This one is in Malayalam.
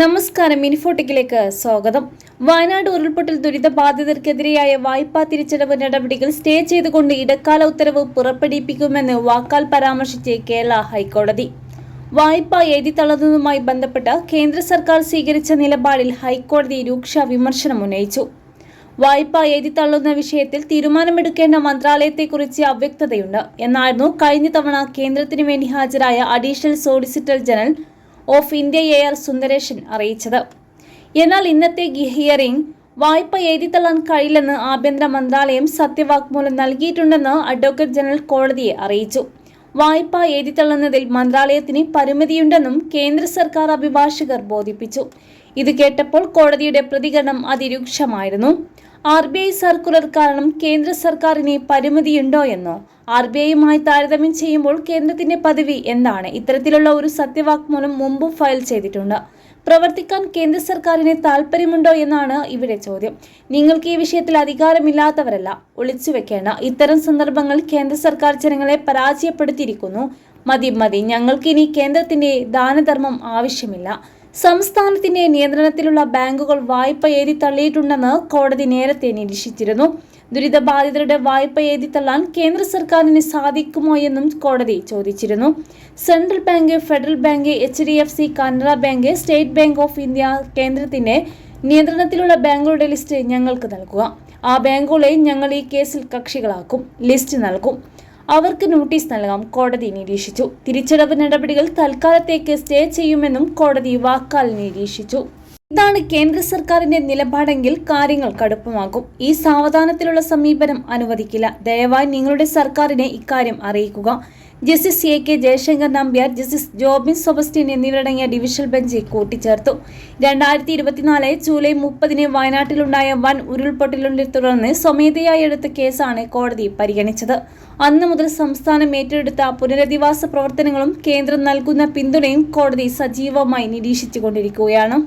നമസ്കാരം ഇൻഫോട്ടിക്കിലേക്ക് സ്വാഗതം. വയനാട് ഉരുൾപൊട്ടൽ ദുരിതബാധിതർക്കെതിരെയായ വായ്പാ തിരിച്ചടവ് നടപടികൾ സ്റ്റേ ചെയ്തുകൊണ്ട് ഇടക്കാല ഉത്തരവ് പുറപ്പെടുവിപ്പിക്കുമെന്ന് വാക്കാൽ പരാമർശിച്ച് കേരള ഹൈക്കോടതി. വായ്പ എഴുതി തള്ളുന്നതുമായി ബന്ധപ്പെട്ട് കേന്ദ്ര സർക്കാർ സ്വീകരിച്ച നിലപാടിൽ ഹൈക്കോടതി രൂക്ഷ വിമർശനം ഉന്നയിച്ചു. വായ്പ എഴുതി തള്ളുന്ന വിഷയത്തിൽ തീരുമാനമെടുക്കേണ്ട മന്ത്രാലയത്തെക്കുറിച്ച് അവ്യക്തതയുണ്ട്. എന്നായിരുന്നു കഴിഞ്ഞ തവണ കേന്ദ്രത്തിനു വേണ്ടി ഹാജരായ additional solicitor general of India air Sundaresan അറിയിച്ചത്. എന്നാൽ ഇന്നത്തെ ഹിയറിംഗ് വായ്പ എഴുതിത്തള്ളാൻ കഴിയില്ലെന്ന് ആഭ്യന്തര മന്ത്രാലയം സത്യവാങ്മൂലം നൽകിയിട്ടുണ്ടെന്ന് അഡ്വക്കേറ്റ് ജനറൽ കോടതിയെ അറിയിച്ചു. വായ്പ എഴുതിത്തള്ളുന്നതിൽ മന്ത്രാലയത്തിന് പരിമിതിയുണ്ടെന്നും കേന്ദ്ര സർക്കാർ അഭിഭാഷകർ ബോധിപ്പിച്ചു. ഇത് കേട്ടപ്പോൾ കോടതിയുടെ പ്രതികരണം അതിരൂക്ഷമായിരുന്നു. ആർ ബി ഐ സർക്കുലർ കാരണം കേന്ദ്ര സർക്കാരിന് പരിമിതിയുണ്ടോ എന്നോ ആർ ബി ഐയുമായി താരതമ്യം ചെയ്യുമ്പോൾ കേന്ദ്രത്തിന്റെ പദവി എന്താണ്? ഇത്തരത്തിലുള്ള ഒരു സത്യവാങ്മൂലം മുമ്പും ഫയൽ ചെയ്തിട്ടുണ്ട്. പ്രവർത്തിക്കാൻ കേന്ദ്ര സർക്കാരിന് താല്പര്യമുണ്ടോ എന്നാണ് ഇവിടെ ചോദ്യം. നിങ്ങൾക്ക് ഈ വിഷയത്തിൽ അധികാരമില്ലാത്തവരല്ല. ഒളിച്ചു വെക്കേണ്ട. ഇത്തരം സന്ദർഭങ്ങൾ കേന്ദ്ര സർക്കാർ ജനങ്ങളെ പരാജയപ്പെടുത്തിയിരിക്കുന്നു. മതി മതി. ഞങ്ങൾക്കിനി കേന്ദ്രത്തിന്റെ ദാനധർമ്മം ആവശ്യമില്ല. സംസ്ഥാനത്തിന്റെ നിയന്ത്രണത്തിലുള്ള ബാങ്കുകൾ വായ്പ എഴുതി തള്ളിയിട്ടുണ്ടെന്ന് കോടതി നേരത്തെ നിരീക്ഷിച്ചിരുന്നു. ദുരിതബാധിതരുടെ വായ്പ എഴുതി തള്ളാൻ കേന്ദ്ര സർക്കാരിന് സാധിക്കുമോ എന്നും കോടതി ചോദിച്ചിരുന്നു. Central bank federal bank H D F C Canara bank state bank of India കേന്ദ്രത്തിന്റെ നിയന്ത്രണത്തിലുള്ള ബാങ്കുകളുടെ ലിസ്റ്റ് ഞങ്ങൾക്ക് നൽകുക. ആ ബാങ്കുകളെ ഞങ്ങൾ ഈ കേസിൽ കക്ഷികളാക്കും ലിസ്റ്റ് നൽകും. അവർക്ക് നോട്ടീസ് നൽകാം. കോടതി നിരീക്ഷിച്ചു. തിരിച്ചടവ് നടപടികൾ തൽക്കാലത്തേക്ക് സ്റ്റേ ചെയ്യുമെന്നും കോടതി വാക്കാൽ നിരീക്ഷിച്ചു. ഇതാണ് കേന്ദ്ര സർക്കാരിന്റെ നിലപാടെങ്കിൽ കാര്യങ്ങൾ കടുപ്പമാകും. ഈ സാവധാനത്തിലുള്ള സമീപനം അനുവദിക്കില്ല. ദയവായി നിങ്ങളുടെ സർക്കാരിനെ ഇക്കാര്യം അറിയിക്കുക. Justice A K Jayashankar Nambiar justice Jobin Sebastian എന്നിവരടങ്ങിയ ഡിവിഷൻ ബെഞ്ച് കൂട്ടിച്ചേർത്തു. രണ്ടായിരത്തി ഇരുപത്തിനാല് ജൂലൈ മുപ്പതിന് വയനാട്ടിലുണ്ടായ വൻ ഉരുൾപൊട്ടലിനെ തുടർന്ന് സ്വമേധയായി എടുത്ത കേസാണ് കോടതി പരിഗണിച്ചത്. അന്ന് മുതൽ സംസ്ഥാനം ഏറ്റെടുത്ത പുനരധിവാസ പ്രവർത്തനങ്ങളും കേന്ദ്രം നൽകുന്ന പിന്തുണയും കോടതി സജീവമായി നിരീക്ഷിച്ചുകൊണ്ടിരിക്കുകയാണ്.